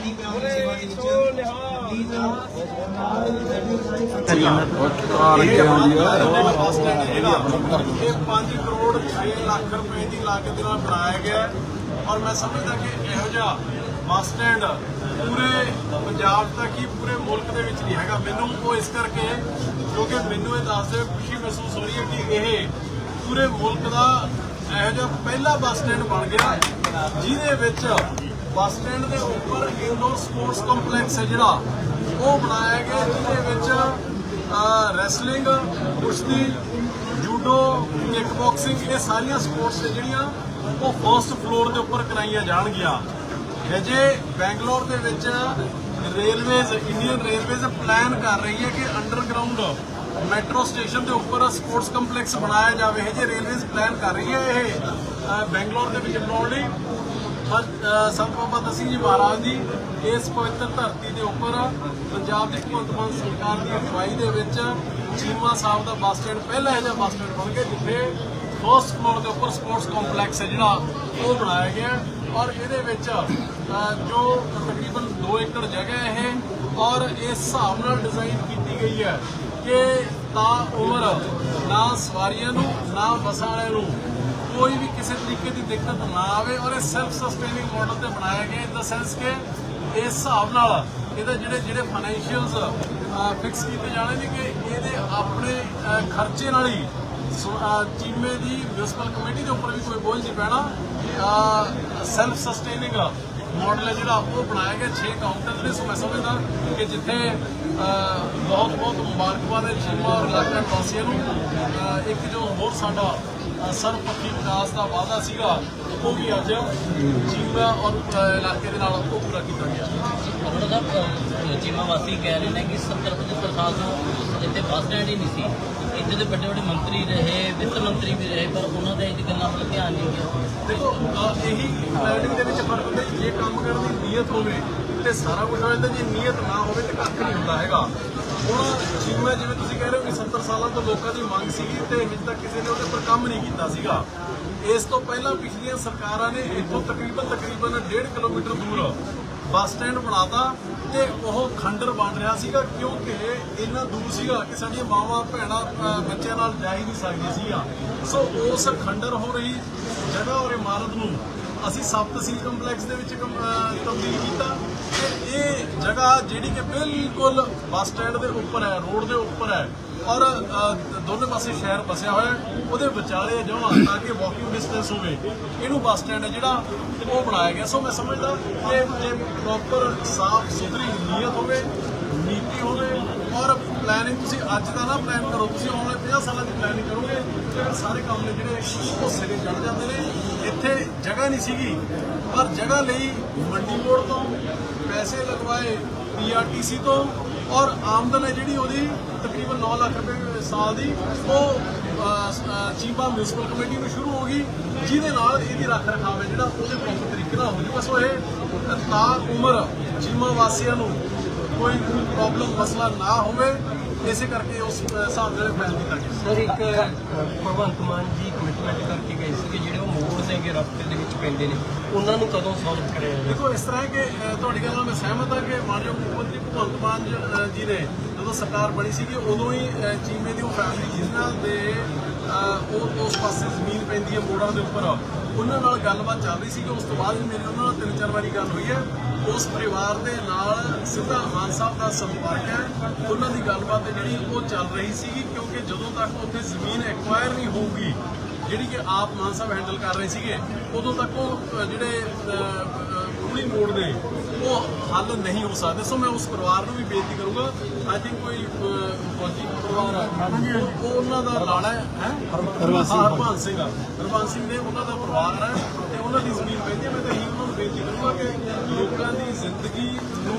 ਪਾਣੀ ਪਿਆਉਣ ਦੀ ਸੇਵਾ ਦੇ ਵਿੱਚ ਪਲੀਜ਼ ਇਹ 5 ਕਰੋੜ 6 ਲੱਖ ਰੁਪਏ ਦੀ ਲਾਗਤ ਦੇ ਨਾਲ ਬਣਾਇਆ ਗਿਆ ਔਰ ਮੈਂ ਸਮਝਦਾ ਕਿ ਇਹੋ ਜਿਹਾ ਬੱਸ ਸਟੈਂਡ ਪੂਰੇ ਪੰਜਾਬ 'ਚ ਤਾਂ ਪੂਰੇ ਮੁਲਕ ਦੇ ਵਿੱਚ ਨਹੀਂ ਹੈਗਾ ਮੈਨੂੰ ਉਹ ਇਸ ਕਰਕੇ ਕਿਉਂਕਿ ਮੈਨੂੰ ਇਹ ਦੱਸਦੇ ਖੁਸ਼ੀ ਮਹਿਸੂਸ ਹੋ ਰਹੀ ਹੈ ਕਿ ਇਹ ਪੂਰੇ ਮੁਲਕ ਦਾ ਇਹੋ ਜਿਹਾ ਪਹਿਲਾ ਬੱਸ ਸਟੈਂਡ ਬਣ ਗਿਆ, ਜਿਹਦੇ ਵਿੱਚ ਬੱਸ ਸਟੈਂਡ ਦੇ ਉੱਪਰ ਇੰਡੋਰ ਸਪੋਰਟਸ ਕੰਪਲੈਕਸ ਹੈ ਜਿਹੜਾ। ਉਹ ਬਣਾਇਆ ਗਿਆ ਜਿਹਦੇ ਵਿੱਚ ਰੈਸਲਿੰਗ, ਕੁਸ਼ਤੀ, ਜੂਡੋ ਕਿਕ ਬਾਕਸਿੰਗ ਇਹ ਸਾਰੀਆਂ ਸਪੋਰਟਸ ਜਿਹੜੀਆਂ ਉਹ ਫਰਸਟ ਫਲੋਰ ਦੇ ਉੱਪਰ ਕਰਾਈਆਂ ਜਾਣਗੀਆਂ। ਹਜੇ ਬੈਂਗਲੌਰ ਦੇ ਵਿੱਚ ਰੇਲਵੇਜ਼, ਇੰਡੀਅਨ ਰੇਲਵੇਜ਼ ਪਲਾਨ ਕਰ ਰਹੀ ਹੈ ਕਿ ਅੰਡਰਗਰਾਉਂਡ ਮੈਟਰੋ ਸਟੇਸ਼ਨ ਦੇ ਉੱਪਰ ਸਪੋਰਟਸ ਕੰਪਲੈਕਸ ਬਣਾਇਆ ਜਾਵੇ। ਹਜੇ ਰੇਲਵੇਜ਼ ਪਲਾਨ ਕਰ ਰਹੀ ਹੈ, ਇਹ ਬੈਂਗਲੌਰ ਦੇ ਵਿੱਚ ਬਣਾਉਣ ਲਈ। ਸੰਤ ਬਾਬਾ ਦਸੀ ਜੀ ਮਹਾਰਾਜ ਦੀ, ਇਸ ਪਵਿੱਤਰ ਧਰਤੀ ਦੇ ਉੱਪਰ ਪੰਜਾਬ ਦੀ ਭਗਵੰਤ ਮਾਨ ਸਰਕਾਰ ਦੀ ਅਗਵਾਈ ਦੇ ਵਿੱਚ ਚੀਮਾ ਸਾਹਿਬ ਦਾ ਬੱਸ ਸਟੈਂਡ ਪਹਿਲਾ ਇਹੋ ਬੱਸ ਸਟੈਂਡ ਬਣ ਗਿਆ, ਜਿੱਥੇ ਫਸਟ ਫਲੋਰ ਦੇ ਉੱਪਰ ਸਪੋਰਟਸ ਕੰਪਲੈਕਸ ਹੈ ਜਿਹੜਾ, ਉਹ ਬਣਾਇਆ ਗਿਆ ਔਰ ਇਹਦੇ ਵਿੱਚ ਜੋ ਤਕਰੀਬਨ 2 ਏਕੜ ਜਗ੍ਹਾ ਹੈ ਇਹ ਔਰ ਇਸ ਹਿਸਾਬ ਨਾਲ ਡਿਜ਼ਾਈਨ ਕੀਤੀ ਗਈ ਹੈ ਕਿ ਤਾਂ ਉਮਰ, ਨਾ ਸਵਾਰੀਆਂ ਨੂੰ, ਨਾ ਬੱਸਾਂ ਵਾਲਿਆਂ ਨੂੰ ਕੋਈ ਵੀ ਕਿਸੇ ਤਰੀਕੇ ਦੀ ਦਿੱਕਤ ਨਾ ਆਵੇ ਔਰ ਇਹ ਸੈਲਫ ਸਸਟੇਨਿੰਗ ਮਾਡਲ ਤੇ ਬਣਾਇਆ ਗਿਆ ਇਨ ਦਾ ਸੈਂਸ ਕਿ ਇਸ ਹਿਸਾਬ ਨਾਲ ਇਹਦੇ ਜਿਹੜੇ ਜਿਹੜੇ ਫਾਈਨੈਂਸ਼ੀਅਲਸ ਫਿਕਸ ਕੀਤੇ ਜਾਣੇ ਨੇ ਕਿ ਇਹਦੇ ਆਪਣੇ ਖਰਚੇ ਨਾਲ ਹੀ ਸੋ, ਚੀਮੇ ਦੀ ਮਿਊਨਿਸਪਲ ਕਮੇਟੀ ਦੇ ਉੱਪਰ ਵੀ ਕੋਈ ਬੋਝ ਨਹੀਂ ਪੈਣਾ। ਸੈਲਫ ਸਸਟੇਨਿੰਗ ਮਾਡਲ ਹੈ ਜਿਹੜਾ ਉਹ ਬਣਾਇਆ ਗਿਆ 6 ਕਾਊਂਟਰ ਨੇ ਸੋ ਮੈਂ ਸਮਝਦਾ ਕਿ ਜਿੱਥੇ ਬਹੁਤ ਬਹੁਤ ਮੁਬਾਰਕਬਾਦ ਹੈ ਚੀਮਾ ਔਰ ਇਲਾਕਾ ਵਾਸੀਆਂ ਨੂੰ। ਇੱਕ ਜੋ ਹੋਰ ਸਾਡਾ ਸਰਵਪੱਖੀ ਵਿਕਾਸ ਦਾ ਵਾਅਦਾ ਸੀਗਾ ਉਹ ਵੀ ਅੱਜ ਚੀਮਾ ਔਰ ਇਲਾਕੇ ਦੇ ਨਾਲ ਉਹ ਪੂਰਾ ਕੀਤਾ ਗਿਆ। ਅਰੋੜਾ ਸਾਹਿਬ ਚੀਮਾ ਵਾਸੀ ਕਹਿ ਰਹੇ ਨੇ ਕਿ 70 75 ਸਾਲ ਤੋਂ ਇੱਥੇ ਬੱਸ ਸਟੈਂਡ ਹੀ ਨਹੀਂ ਸੀ। ਇੱਥੇ ਦੇ ਵੱਡੇ ਵੱਡੇ ਮੰਤਰੀ ਰਹੇ ਵਿੱਤ ਮੰਤਰੀ ਵੀ ਰਹੇ ਪਰ ਉਹਨਾਂ ਦਾ ਇਹ ਗੱਲਾਂ ਵੱਲ ਧਿਆਨ ਨਹੀਂ ਗਿਆ। ਦੇਖੋ ਇਹੀ ਪਲੈਨਿੰਗ ਦੇ ਵਿੱਚ ਫ਼ਰਕ ਹੁੰਦਾ ਜੇ ਕੰਮ ਕਰਨ ਦੀ ਨੀਅਤ ਹੋਵੇ ਤੇ ਸਾਰਾ ਕੁਝ ਹੋ ਜਾਂਦਾ, ਜੇ ਨੀਅਤ ਨਾ ਹੋਵੇ ਤੇ ਕੱਖ ਨਹੀਂ ਹੁੰਦਾ ਹੈਗਾ। ਹੁਣ ਜਿਵੇਂ ਜਿਵੇਂ ਤੁਸੀਂ ਕਹਿ ਰਹੇ ਹੋ ਕਿ 70 ਸਾਲਾਂ ਤੋਂ ਲੋਕਾਂ ਦੀ ਮੰਗ ਸੀਗੀ ਤੇ ਅਜੇ ਤੱਕ ਕਿਸੇ ਨੇ ਉਹਦੇ ਉੱਪਰ ਕੰਮ ਨਹੀਂ ਕੀਤਾ ਸੀਗਾ। ਇਸ ਤੋਂ ਪਹਿਲਾਂ ਪਿਛਲੀਆਂ ਸਰਕਾਰਾਂ ਨੇ ਇੱਥੋਂ ਤਕਰੀਬਨ ਤਕਰੀਬਨ 1.5 ਕਿਲੋਮੀਟਰ ਦੂਰ ਬੱਸ ਸਟੈਂਡ ਬਣਾਤਾ ਤੇ ਉਹ ਖੰਡਰ ਬਣ ਰਿਹਾ ਸੀਗਾ ਕਿਉਂਕਿ ਇੰਨਾ ਦੂਰ ਸੀਗਾ ਕਿ ਸਾਡੀਆਂ ਮਾਵਾਂ, ਭੈਣਾਂ ਬੱਚਿਆਂ ਨਾਲ ਜਾ ਹੀ ਨਹੀਂ ਸਕਦੀਆਂ ਸੀਗਾ ਸੋ ਉਸ ਖੰਡਰ ਹੋ ਰਹੀ ਜਗ੍ਹਾ ਔਰ ਇਮਾਰਤ ਨੂੰ ਅਸੀਂ ਸਬ ਤਹਿਸੀਲ ਕੰਪਲੈਕਸ ਦੇ ਵਿੱਚ ਕਮ- ਤਬਦੀਲ ਕੀਤਾ ਤੇ ਇਹ ਜਗ੍ਹਾ ਜਿਹੜੀ ਕਿ ਬਿਲਕੁਲ ਬੱਸ ਸਟੈਂਡ ਦੇ ਉੱਪਰ ਹੈ ਰੋਡ ਦੇ ਉੱਪਰ ਹੈ ਔਰ ਅਹ, ਦੋਨੇ ਪਾਸੇ ਸ਼ਹਿਰ ਵਸਿਆ ਹੋਇਆ ਉਹਦੇ ਵਿਚਾਲੇ ਜਮਾਂ ਤਾਂ ਕਿ ਵਾਕਿੰਗ ਡਿਸਟੈਂਸ ਹੋਵੇ। ਇਹਨੂੰ ਬੱਸ ਸਟੈਂਡ ਹੈ ਜਿਹੜਾ ਉਹ ਬਣਾਇਆ ਗਿਆ। ਸੋ ਮੈਂ ਸਮਝਦਾ ਕਿ ਜੇ ਪ੍ਰੋਪਰ ਸਾਫ਼ ਸੁਥਰੀ ਨੀਅਤ ਹੋਵੇ ਨੀਤੀ ਹੋਵੇ ਔਰ ਪਲੈਨਿੰਗ ਤੁਸੀਂ ਅੱਜ ਦਾ ਨਾ ਪਲਾਨ ਕਰੋ। ਤੁਸੀਂ ਆਉਣ ਵਾਲੇ 50 ਸਾਲਾਂ ਦੀ ਪਲੈਨਿੰਗ ਕਰੋਗੇ ਤੇ ਸਾਰੇ ਕੰਮ ਨੇ ਜਿਹੜੇ ਉਹ ਸਿਰੇ ਚੜ ਜਾਂਦੇ ਨੇ। ਇੱਥੇ ਜਗ੍ਹਾ ਨਹੀਂ ਸੀਗੀ। ਪਰ ਜਗ੍ਹਾ ਲਈ ਮੰਡੀ ਬੋਰਡ ਤੋਂ ਪੈਸੇ ਲਗਵਾਏ ਪੀਆਰਟੀਸੀ ਤੋਂ ਔਰ ਆਮਦਨ ਹੈ ਜਿਹੜੀ ਉਹਦੀ ਤਕਰੀਬਨ 9 ਲੱਖ ਰੁਪਏ ਸਾਲ ਦੀ ਉਹ ਅਹ, ਚੀਮਾ ਮਿਊਨਿਸਪਲ ਕਮੇਟੀ ਨੂੰ ਸ਼ੁਰੂ ਹੋ ਗਈ ਜਿਹਦੇ ਨਾਲ ਇਹਦੀ ਰੱਖ ਰਖਾਵ ਹੈ ਜਿਹੜਾ ਉਹਦੇ ਪ੍ਰੋਪਰ ਤਰੀਕੇ ਨਾਲ ਹੋ ਜੂਗਾ ਸੋ ਇਹ ਤਾਂ ਉਮਰ ਚੀਮਾ ਵਾਸੀਆਂ ਨੂੰ ਕੋਈ ਪ੍ਰੋਬਲਮ ਮਸਲਾ ਨਾ ਹੋਵੇ। ਇਸੇ ਕਰਕੇ ਉਸ ਹਿਸਾਬ ਨਾਲ ਫੈਸਲਾ ਕੀਤਾ ਗਿਆ। ਸਰ ਇੱਕ ਭਗਵੰਤ ਮਾਨ ਜੀ ਕਮਿਟਮੈਂਟ ਕਰਕੇ ਗਏ ਸੀ ਕਿ ਜਿਹੜੇ ਉਹ ਮੋੜ ਨੇਗੇ ਰਸਤੇ ਦੇ ਵਿੱਚ ਪੈਂਦੇ ਨੇ। ਉਹਨਾਂ ਨੂੰ ਕਦੋਂ ਸੋਲਵ ਕਰਿਆ ਜਾਵੇ ਦੇਖੋ ਇਸ ਤਰ੍ਹਾਂ ਹੈ ਕਿ ਤੁਹਾਡੀ ਗੱਲ ਨਾਲ ਮੈਂ ਸਹਿਮਤ ਹਾਂ ਕਿ ਮਾਨਯੋਗ ਮੁੱਖ ਮੰਤਰੀ ਭਗਵੰਤ ਮਾਨ ਜੀ, ਨੇ ਜਦੋਂ ਸਰਕਾਰ ਬਣੀ ਸੀਗੀ ਉਦੋਂ ਹੀ ਚੀਮੇ ਦੀ ਉਹ ਫੈਮਿਲੀ ਜਿਨ੍ਹਾਂ ਦੇ ਉਹ ਉਸ ਪਾਸੇ ਜ਼ਮੀਨ ਪੈਂਦੀ ਹੈ ਮੋੜਾਂ ਦੇ ਉੱਪਰ। ਉਹਨਾਂ ਨਾਲ ਗੱਲਬਾਤ ਚੱਲ ਰਹੀ ਸੀ ਕਿ ਉਸ ਤੋਂ ਬਾਅਦ ਵੀ ਮੇਰੀ ਉਹਨਾਂ ਨਾਲ ਤਿੰਨ ਚਾਰ ਵਾਰੀ ਗੱਲ ਹੋਈ ਹੈ। ਉਸ ਪਰਿਵਾਰ ਦੇ ਨਾਲ ਸਿੱਧਾ ਮਾਨ ਸਾਹਿਬ ਦਾ ਸੰਪਰਕ ਹੈ। ਉਹਨਾਂ ਦੀ ਗੱਲਬਾਤ ਜਿਹੜੀ ਉਹ ਚੱਲ ਰਹੀ ਸੀਗੀ ਕਿਉਂਕਿ ਜਦੋਂ ਤੱਕ ਉੱਥੇ ਜ਼ਮੀਨ ਐਕਵਾਇਰ ਨਹੀਂ ਹੋਊਗੀ, ਜਿਹੜੀ ਕਿ ਆਪ ਮਾਨ ਸਾਹਿਬ ਹੈਂਡਲ ਕਰ ਰਹੇ ਸੀਗੇ, ਉਦੋਂ ਤੱਕ ਉਹ ਜਿਹੜੇ ਕੁੜੀ ਮੋੜ ਦੇ, ਉਹ ਹੱਲ ਨਹੀਂ ਹੋ ਸਕਦੇ। ਸੋ ਮੈਂ ਉਸ ਪਰਿਵਾਰ ਨੂੰ ਵੀ ਬੇਨਤੀ ਕਰੂੰਗਾ ਕੋਈ ਫੌਜੀ ਪਰਿਵਾਰ ਆ। ਉਹ ਉਹ ਉਹਨਾਂ ਦਾ ਲਾੜਾ ਹੈ ਹੈਂ? ਹਾਂ, ਹਰਬੰਸ ਸਿੰਘ ਹਰਬੰਸ ਸਿੰਘ ਨੇ ਉਹਨਾਂ ਦਾ ਪਰਿਵਾਰ ਹੈ ਤੇ ਉਹਨਾਂ ਦੀ ਜ਼ਮੀਨ ਪੈਂਦੀ ਹੈ ਮੈਂ ਤਾਂ ਇਹੀ ਉਹਨਾਂ ਨੂੰ ਬੇਨਤੀ ਕਰੂੰਗਾ ਕਿ ਲੋਕਾਂ ਦੀ ਜ਼ਿੰਦਗੀ ਨੂੰ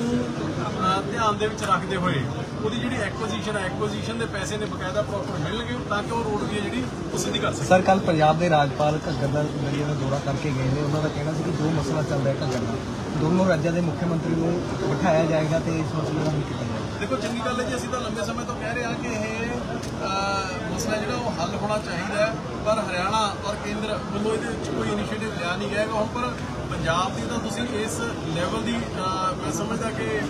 ਅ, ਧਿਆਨ ਦੇ ਵਿੱਚ ਰੱਖਦੇ ਹੋਏ ਉਹਦੀ ਜਿਹੜੀ ਐਕੁਜੀਸ਼ਨ ਹੈ ਐਕੁਜੀਸ਼ਨ ਦੇ ਪੈਸੇ ਨੇ ਬਕਾਇਦਾ ਪ੍ਰੋਪਰ ਮਿਲਣਗੇ ਤਾਂ ਕਿ ਉਹ ਰੋਡ ਦੀ ਜਿਹੜੀ ਉਹ ਸਿੱਧੀ ਕਰ ਸਕੇ। ਸਰ ਕੱਲ ਪੰਜਾਬ ਦੇ ਰਾਜਪਾਲ ਘੱਗਰ ਦਾ ਦਰਿਆ ਦਾ ਦੌਰਾ ਕਰਕੇ ਗਏ ਨੇ। ਉਹਨਾਂ ਦਾ ਕਹਿਣਾ ਸੀ ਕਿ ਜੋ ਮਸਲਾ ਚੱਲ ਰਿਹਾ ਘੱਗਰ ਦਾ ਦੋਨੋਂ ਰਾਜਾਂ ਦੇ ਮੁੱਖ ਮੰਤਰੀ ਨੂੰ ਬਿਠਾਇਆ ਜਾਏਗਾ ਤੇ ਇਸ ਮਸਲੇ ਦਾ ਹੱਲ ਕੀਤਾ ਜਾਏਗਾ। ਦੇਖੋ ਚੰਗੀ ਗੱਲ ਹੈ ਜੀ ਅਸੀਂ ਤਾਂ ਲੰਬੇ ਸਮੇਂ ਤੋਂ ਕਹਿ ਰਹੇ ਹਾਂ ਕਿ ਇਹ ਮਸਲਾ ਜਿਹੜਾ ਉਹ ਹੱਲ ਹੋਣਾ ਚਾਹੀਦਾ ਪਰ ਹਰਿਆਣਾ ਔਰ ਕੇਂਦਰ ਵੱਲੋਂ ਇਹਦੇ ਵਿੱਚ ਕੋਈ ਇਨੀਸ਼ੀਏਟਿਵ ਲਿਆ ਨਹੀਂ ਗਿਆ ਹੁਣ ਪਰ ਪੰਜਾਬ ਦੀ ਤਾਂ ਤੁਸੀਂ ਇਸ ਲੈਵਲ ਦੀ ਮੈਂ ਸਮਝਦਾ ਕਿ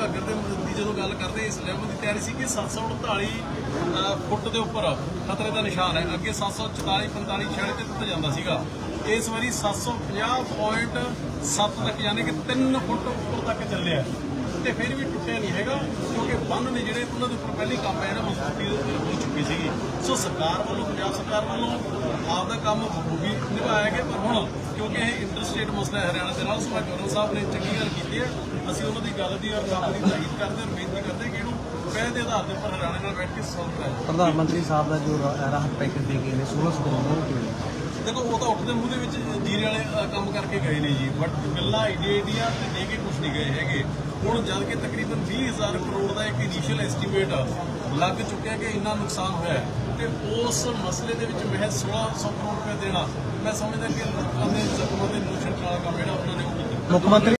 ਘੱਗਰ ਦੇ ਦੀ ਜਦੋਂ ਗੱਲ ਕਰਦੇ ਇਸ ਲੈਵਲ ਦੀ ਤਿਆਰੀ ਸੀ ਕਿ 738 ਅਹ, ਫੁੱਟ ਦੇ ਉੱਪਰ ਖਤਰੇ ਦਾ ਨਿਸ਼ਾਨ ਹੈ। ਅੱਗੇ 744 45 46 ਤੇ ਟੁੱਟ ਜਾਂਦਾ ਸੀਗਾ। ਇਸ ਵਾਰੀ 750.7 ਤੱਕ ਯਾਨੀ ਕਿ 3 ਫੁੱਟ ਉੱਪਰ ਤੱਕ ਚੱਲਿਆ ਤੇ ਫਿਰ ਵੀ ਟੁੱਟਿਆ ਨਹੀਂ ਹੈਗਾ ਕਿਉਂਕਿ ਬੰਨ ਨੇ ਜਿਹੜੇ ਉਹਨਾਂ ਦੇ ਉੱਪਰ ਪਹਿਲੇ ਕੰਮ ਹੈ ਨਾ ਮਜ਼ਬੂਤੀ ਹੋ ਚੁੱਕੀ ਸੀਗੀ। ਸੋ ਸਰਕਾਰ ਵੱਲੋਂ ਪੰਜਾਬ ਸਰਕਾਰ ਵੱਲੋਂ ਆਪ ਦਾ ਕੰਮ ਬਖੂਬੀ ਨਿਭਾਇਆ ਗਿਆ ਪਰ ਹੁਣ ਕਿਉਂਕਿ ਇਹ ਇੰਟਰਸਟੇਟ ਮਸਲਾ ਹੈ ਹਰਿਆਣਾ ਦੇ ਨਾਲ ਸੋ ਗਵਰਨਰ ਸਾਹਿਬ ਨੇ ਚੰਗੀ ਗੱਲ ਕੀਤੀ ਹੈ ਅਸੀਂ ਉਹਨਾਂ ਦੀ ਗੱਲ ਦੀ ਔਰ ਕੰਮ ਦੀ ਤਾਰੀਫ ਕਰਦੇ ਹਾਂ ਬੇਨਤੀ ਕਰਦੇ ਹਾਂ ਕਿ ਇਹਨੂੰ ਪਹਿਲ ਦੇ ਆਧਾਰ ਦੇ ਉੱਪਰ ਹਰਿਆਣਾ ਨਾਲ ਬੈਠ ਕੇ ਸੋਲਵ ਕਰਾਇਆ ਪ੍ਰਧਾਨ ਮੰਤਰੀ ਸਾਹਿਬ ਦਾ ਜੋ ਰਾਹਤ ਪੈਕੇਜ ਦੇ ਗਏ ਨੇ 1600 ਕਰੋੜ ਉਹ ਕਿਵੇਂ? ਦੇਖੋ ਉਹ ਤਾਂ ਉੱਠਦੇ ਮੂੰਹ ਦੇ ਵਿੱਚ ਜੀਰੇ ਵਾਲੇ ਕੰਮ ਕਰਕੇ ਗਏ ਨੇ ਜੀ ਬਟ ਗੱਲਾਂ ਆਈਡੀਆ ਆਈਡੀਆ ਤੇ ਦੇ ਕੇ ਕੁਝ ਨਹੀਂ ਗਏ ਹੈਗੇ। ਹੁਣ ਜਦ ਕਿ ਤਕਰੀਬਨ 20000 ਕਰੋੜ ਦਾ ਇੱਕ ਇਨੀਸ਼ੀਅਲ ਐਸਟੀਮੇਟ ਲੱਗ ਚੁੱਕਿਆ ਕਿ ਇੰਨਾ ਨੁਕਸਾਨ ਹੋਇਆ ਹੈ। ਤੇ ਉਸ ਮਸਲੇ ਦੇ ਵਿੱਚ ਮਹਿਜ਼ 1600 ਕਰੋੜ ਰੁਪਏ ਦੇਣਾ, ਮੈਂ ਸਮਝਦਾ ਕਿ ਲੋਕਾਂ ਦੇ ਜ਼ਖਮਾਂ ਦੇ ਨੋਸ਼ਨ ਨਾਲ ਕੰਮ ਜਿਹੜਾ ਉਹਨਾਂ ਨੇ ਉਹ ਕੀਤਾ। ਮੁੱਖ ਮੰਤਰੀ